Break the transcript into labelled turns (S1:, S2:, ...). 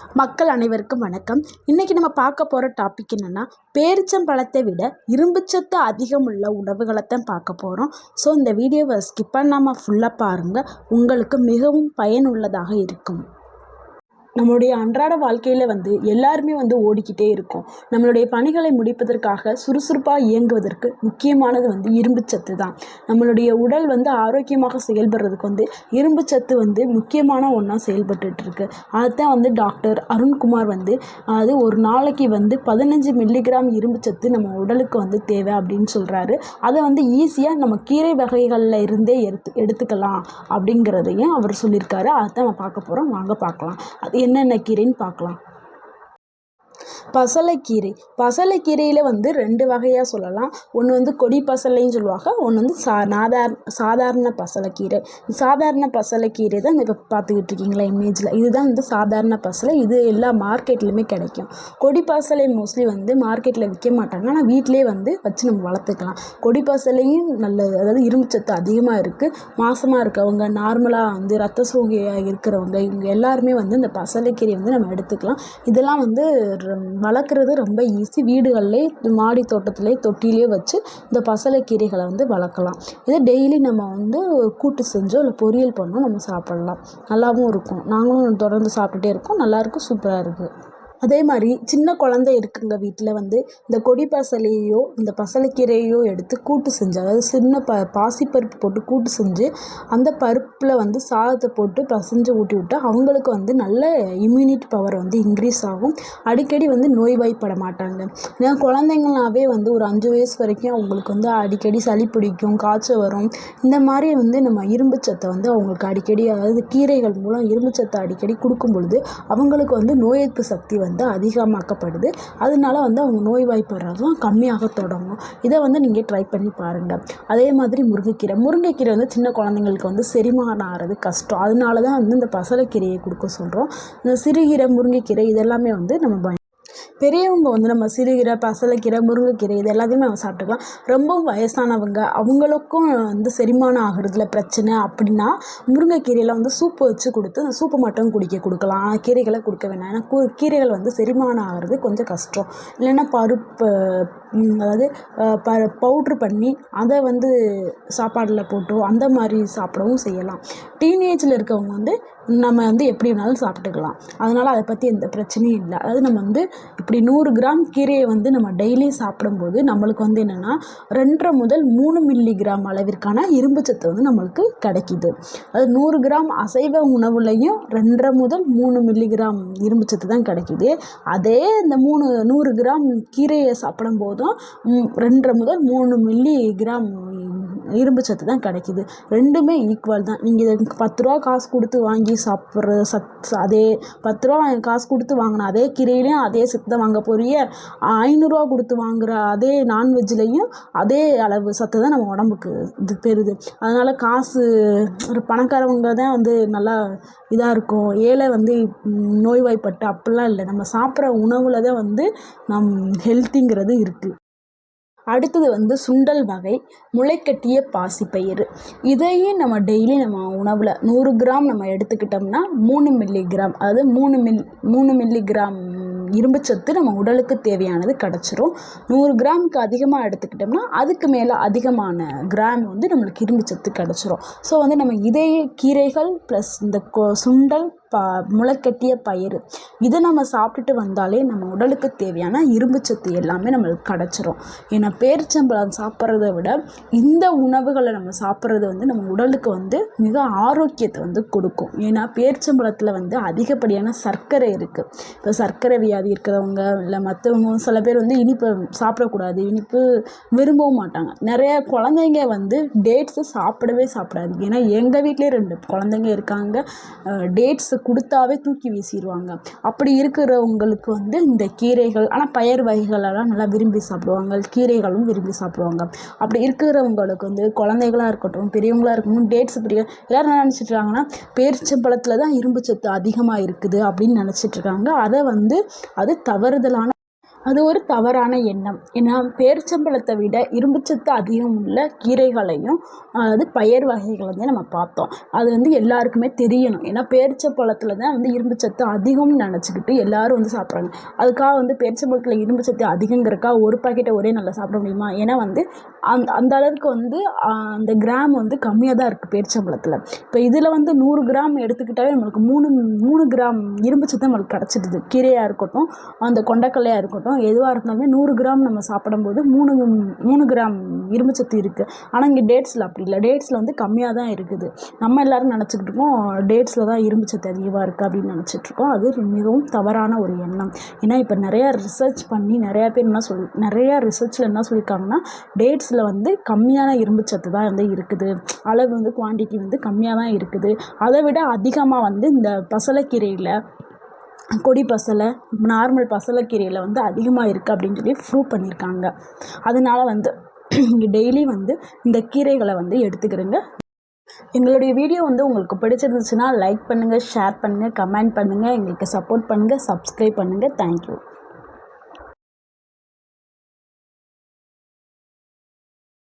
S1: மக்கள் அனைவருக்கும் வணக்கம். இன்றைக்கி நம்ம பார்க்க போகிற டாபிக் என்னென்னா பேரிச்சம்பழத்தை விட இரும்புச்சத்து அதிகமுள்ள உணவுகளை தான் பார்க்க போகிறோம் ஸோ இந்த வீடியோவை ஸ்கிப் பண்ணாமல் ஃபுல்லாக பாருங்கள் உங்களுக்கு மிகவும் பயனுள்ளதாக இருக்கும். நம்மளுடைய அன்றாட வாழ்க்கையில் வந்து எல்லாருமே வந்து ஓடிக்கிட்டே இருக்கோம். நம்மளுடைய பணிகளை முடிப்பதற்காக சுறுசுறுப்பாக இயங்குவதற்கு முக்கியமானது வந்து இரும்புச்சத்து தான். நம்மளுடைய உடல் வந்து ஆரோக்கியமாக செயல்படுறதுக்கு வந்து இரும்புச்சத்து வந்து முக்கியமான ஒன்றா செயல்பட்டுட்டு இருக்கு அதுதான் வந்து டாக்டர் அருண்குமார் வந்து அது ஒரு நாளைக்கு வந்து பதினஞ்சு மில்லிகிராம் இரும்பு சத்து நம்ம உடலுக்கு வந்து தேவை அப்படின்னு சொல்கிறாரு அதை வந்து ஈஸியாக நம்ம கீரை வகைகளில் இருந்தே எடுத்து எடுத்துக்கலாம் அப்படிங்கிறதையும் அவர் சொல்லியிருக்காரு. அதை தான் நம்ம பார்க்க போகிறோம் வாங்க பார்க்கலாம். அது என்னென்ன கீரைன்னு பார்க்கலாம். பசலைக்கீரை. பசலைக்கீரையில் வந்து ரெண்டு வகையாக சொல்லலாம். ஒன்று வந்து கொடி பசலைன்னு சொல்லுவாங்க. ஒன்று வந்து சா நாதார் சாதாரண பசலைக்கீரை. சாதாரண பசலைக்கீரை தான் இப்போ பார்த்துக்கிட்டு இருக்கீங்களா இமேஜில் இதுதான் வந்து சாதாரண பசலை. இது எல்லா மார்க்கெட்லையுமே கிடைக்கும். கொடி பசலை மோஸ்ட்லி வந்து மார்க்கெட்டில் விற்க மாட்டாங்க. ஆனால் வீட்டிலே வந்து வச்சு நம்ம வளர்த்துக்கலாம். கொடி பசலையும் நல்லது அதாவது இரும்புச்சத்து அதிகமாக இருக்குது மாசமாக இருக்கவங்க நார்மலாக வந்து ரத்த சோகையாக இருக்கிறவங்க இவங்க எல்லாருமே வந்து இந்த பசலைக்கீரை வந்து நம்ம எடுத்துக்கலாம். இதெல்லாம் வந்து வளர்க்குறது ரொம்ப ஈஸி வீடுகள்லே மாடி தோட்டத்திலே தொட்டிலேயே வச்சு இந்த பசலைக்கீரைகளை வந்து வளர்க்கலாம். இதை டெய்லி நம்ம வந்து கூட்டு செஞ்சோ இல்லை பொரியல் பண்ணோ நம்ம சாப்பிட்லாம். நல்லாவும் இருக்கும். நாங்களும் தொடர்ந்து சாப்பிட்டுட்டே இருக்கோம். நல்லாயிருக்கும் சூப்பராக இருக்குது அதே மாதிரி சின்ன குழந்தை இருக்குங்க வீட்டில் வந்து இந்த கொடி பசலையோ இந்த பசலைக்கீரையோ எடுத்து கூட்டு செஞ்சு அதாவது சின்ன ப பாசிப்பருப்பு போட்டு கூட்டு செஞ்சு அந்த பருப்பில் வந்து சாதத்தை போட்டு பசைஞ்சு ஊட்டி விட்டு அவங்களுக்கு வந்து நல்ல இம்யூனிட்டி பவர் வந்து இன்க்ரீஸ் ஆகும். அடிக்கடி வந்து நோய்வாய்ப்பட மாட்டாங்க. ஏன்னா குழந்தைங்களாவே வந்து ஒரு அஞ்சு வயசு வரைக்கும் அவங்களுக்கு வந்து அடிக்கடி சளி பிடிக்கும் காய்ச்சல் வரும். இந்த மாதிரி வந்து நம்ம இரும்பு சத்தை வந்து அவங்களுக்கு அடிக்கடி அதாவது கீரைகள் மூலம் இரும்பு சத்தை அடிக்கடி கொடுக்கும் பொழுது அவங்களுக்கு வந்து நோய் எதிர்ப்பு சக்தி வந்து அதிகமாக்கப்படுது. அதனால வந்து அவங்க நோய்வாய்ப்படுறதும் கம்மியாக தொடங்கும். இதை வந்து நீங்கள் ட்ரை பண்ணி பாருங்கள் அதே மாதிரி முருங்கைக்கீரை. முருங்கைக்கீரை வந்து சின்ன குழந்தைங்களுக்கு வந்து செரிமானம் ஆகிறது கஷ்டம். அதனால தான் வந்து இந்த பசலைக்கீரையை கொடுக்க சொல்கிறோம் இந்த சிறுகீரை முருங்கைக்கீரை இதெல்லாமே வந்து நம்ம பெரியவங்க வந்து நம்ம சிறுகீரை பசலைக்கீரை முருங்கைக்கீரை இது எல்லாத்தையுமே நம்ம சாப்பிட்டுக்கலாம். ரொம்ப வயசானவங்க அவங்களுக்கும் வந்து செரிமானம் ஆகிறதுல பிரச்சனை அப்படின்னா முருங்கைக்கீரையில் வந்து சூப்பு வச்சு கொடுத்து அந்த சூப்பு மட்டும் குடிக்க கொடுக்கலாம். கீரைகளை கொடுக்க வேணாம். ஏன்னா கீரைகள் வந்து செரிமானம் ஆகிறது கொஞ்சம் கஷ்டம். இல்லைன்னா பருப்பு அதாவது ப பவுட்ரு பண்ணி அதை வந்து சாப்பாடில் போட்டோ அந்த மாதிரி சாப்பிடவும் செய்யலாம். டீனேஜில் இருக்கவங்க வந்து நம்ம வந்து எப்படி வேணாலும் சாப்பிட்டுக்கலாம். அதனால் அதை பற்றி எந்த பிரச்சனையும் இல்லை. அதாவது நம்ம வந்து இப்படி நூறு கிராம் கீரையை வந்து நம்ம டெய்லி சாப்பிடும்போது நம்மளுக்கு வந்து என்னென்னா ரெண்டரை முதல் மூணு மில்லி கிராம் அளவிற்கான இரும்பு சத்து வந்து நம்மளுக்கு கிடைக்கிது. அது நூறு கிராம் அசைவ உணவுலையும் ரெண்டரை முதல் மூணு மில்லிகிராம் இரும்புச்சத்து தான் கிடைக்கிது. அதே இந்த மூணு நூறு கிராம் கீரையை சாப்பிடும் போதும் ரெண்டரை முதல் மூணு மில்லி கிராம் இரும்பு சத்து தான் கிடைக்கிது. ரெண்டுமே ஈக்குவல் தான். நீங்கள் இதுக்கு பத்து ரூபா காசு கொடுத்து வாங்கி சாப்பிட்ற சத் அதே பத்து ரூபா காசு கொடுத்து வாங்கின அதே கீரையிலையும் அதே சத்து தான் வாங்க போறிய ஐநூறுரூவா கொடுத்து வாங்குற அதே நான்வெஜ்லேயும் அதே அளவு சத்து தான் நம்ம உடம்புக்கு இது பெறுது. அதனால் காசு ஒரு பணக்காரவங்க தான் வந்து நல்லா இதாக இருக்கும். ஏழை வந்து நோய்வாய்ப்பட்டு அப்படிலாம் இல்லை. நம்ம சாப்பிட்ற உணவில் தான் வந்து நம் ஹெல்த்திங்கிறது இருக்குது அடுத்தது வந்து சுண்டல் வகை முளைக்கட்டிய பாசிப்பயிறு. இதையும் நம்ம டெய்லி நம்ம உணவில் நூறு கிராம் நம்ம எடுத்துக்கிட்டோம்னா மூணு மில்லி கிராம் அதாவது மூணு மில் மூணு மில்லி கிராம் இரும்புச்சத்து நம்ம உடலுக்கு தேவையானது கிடச்சிரும். நூறு கிராமுக்கு அதிகமாக எடுத்துக்கிட்டோம்னா அதுக்கு மேலே அதிகமான கிராம் வந்து நம்மளுக்கு இரும்புச்சத்து கிடச்சிரும். ஸோ வந்து நம்ம இதய கீரைகள் ப்ளஸ் இந்த கொ- சுண்டல் ப முளைக்கட்டிய பயிறு. இதை நம்ம சாப்பிட்டுட்டு வந்தாலே நம்ம உடலுக்கு தேவையான இரும்புச்சத்து எல்லாமே நம்மளுக்கு கிடச்சிரும். ஏன்னா பேரிச்சம்பழம் சாப்பிட்றத விட இந்த உணவுகளை நம்ம சாப்பிட்றது வந்து நம்ம உடலுக்கு வந்து மிக ஆரோக்கியத்தை வந்து கொடுக்கும். ஏன்னா பேரிச்சம்பழத்தில் வந்து அதிகப்படியான சர்க்கரை இருக்குது இப்போ சர்க்கரை வியாதி இருக்கிறவங்க இல்லை மற்றவங்க சில பேர் வந்து இனிப்பு சாப்பிடக்கூடாது இனிப்பு விரும்பவும் மாட்டாங்க. நிறைய குழந்தைங்க வந்து டேட்ஸு சாப்பிடவே சாப்பிடாது. ஏன்னா எங்கள் வீட்டிலே ரெண்டு குழந்தைங்க இருக்காங்க. டேட்ஸு கொடுத்தாவே தூக்கி வீசிடுவாங்க அப்படி இருக்கிறவங்களுக்கு வந்து இந்த கீரைகள் ஆனால் பயிர் வகைகளெல்லாம் நல்லா விரும்பி சாப்பிடுவாங்க. கீரைகளும் விரும்பி சாப்பிடுவாங்க. அப்படி இருக்கிறவங்களுக்கு வந்து குழந்தைகளாக இருக்கட்டும் பெரியவங்களாக இருக்கட்டும் டேட்ஸ் பிடிக்க எல்லாரும் என்ன நினச்சிட்டு இருக்காங்கன்னா பேரிச்சம்பழத்தில் தான் இரும்பு சத்து அதிகமாக இருக்குது அப்படின்னு நினச்சிட்ருக்காங்க. அதை வந்து அது தவறுதலான அது ஒரு தவறான எண்ணம். ஏன்னா பேரிச்சம்பழத்தை விட இரும்புச்சத்து அதிகம் உள்ள கீரைகளையும் அதாவது பயிர் வகைகளை வந்து நம்ம பார்த்தோம். அது வந்து எல்லாருக்குமே தெரியணும். ஏன்னா பேரிச்சம்பழத்தில் தான் வந்து இரும்புச்சத்து அதிகம்னு நினச்சிக்கிட்டு எல்லாரும் வந்து சாப்பிட்றாங்க. அதுக்காக வந்து பேரிச்சம்பழத்தில் இரும்புச்சத்து அதிகங்கிறக்கா ஒரு பாக்கெட்டை ஒரே நல்லா சாப்பிட முடியுமா? ஏன்னா வந்து அந்த அந்த அளவுக்கு வந்து அந்த கிராம் வந்து கம்மியாக தான் இருக்குது பேரிச்சம்பழத்தில். இப்போ இதில் வந்து நூறு கிராம் எடுத்துக்கிட்டாவே நம்மளுக்கு மூணு மூணு கிராம் இரும்புச்சத்து நம்மளுக்கு கிடச்சிடுது. கீரையாக இருக்கட்டும் அந்த கொண்டக்கல்லையாக இருக்கட்டும் எதுவாக இருந்தாலுமே நூறு கிராம் நம்ம சாப்பிடும்போது மூணு மூணு கிராம் இரும்புச்சத்து இருக்குது ஆனால் இங்கே டேட்ஸில் அப்படி இல்லை. டேட்ஸில் வந்து கம்மியாக தான் இருக்குது. நம்ம எல்லோரும் நினச்சிக்கிட்டு இருக்கோம் டேட்ஸில் தான் இரும்புச்சத்து அதிகமாக இருக்குது அப்படின்னு நினச்சிட்ருக்கோம் அது மிகவும் தவறான ஒரு எண்ணம். ஏன்னா இப்போ நிறையா ரிசர்ச் பண்ணி நிறையா பேர் என்ன சொல் நிறையா ரிசர்ச்சில் என்ன சொல்லியிருக்காங்கன்னா டேட்ஸில் வந்து கம்மியான இரும்புச்சத்து தான் வந்து இருக்குது. அளவு வந்து குவான்டிட்டி வந்து கம்மியாக தான் இருக்குது. அதை விட அதிகமாக வந்து இந்த பசலைக்கீரையில் கொடி பசலை நார்மல் பசலைக்கீரையில் வந்து அதிகமாக இருக்குது அப்படின்னு சொல்லி ப்ரூவ் பண்ணியிருக்காங்க. அதனால் வந்து நீங்கள் டெய்லி வந்து இந்த கீரைகளை வந்து எடுத்துக்கிறங்க. எங்களுடைய வீடியோ வந்து உங்களுக்கு பிடிச்சிருந்துச்சுன்னா லைக் பண்ணுங்கள் ஷேர் பண்ணுங்கள் கமெண்ட் பண்ணுங்கள் எங்களுக்கு சப்போர்ட் பண்ணுங்கள் சப்ஸ்கிரைப் பண்ணுங்கள் தேங்க்யூ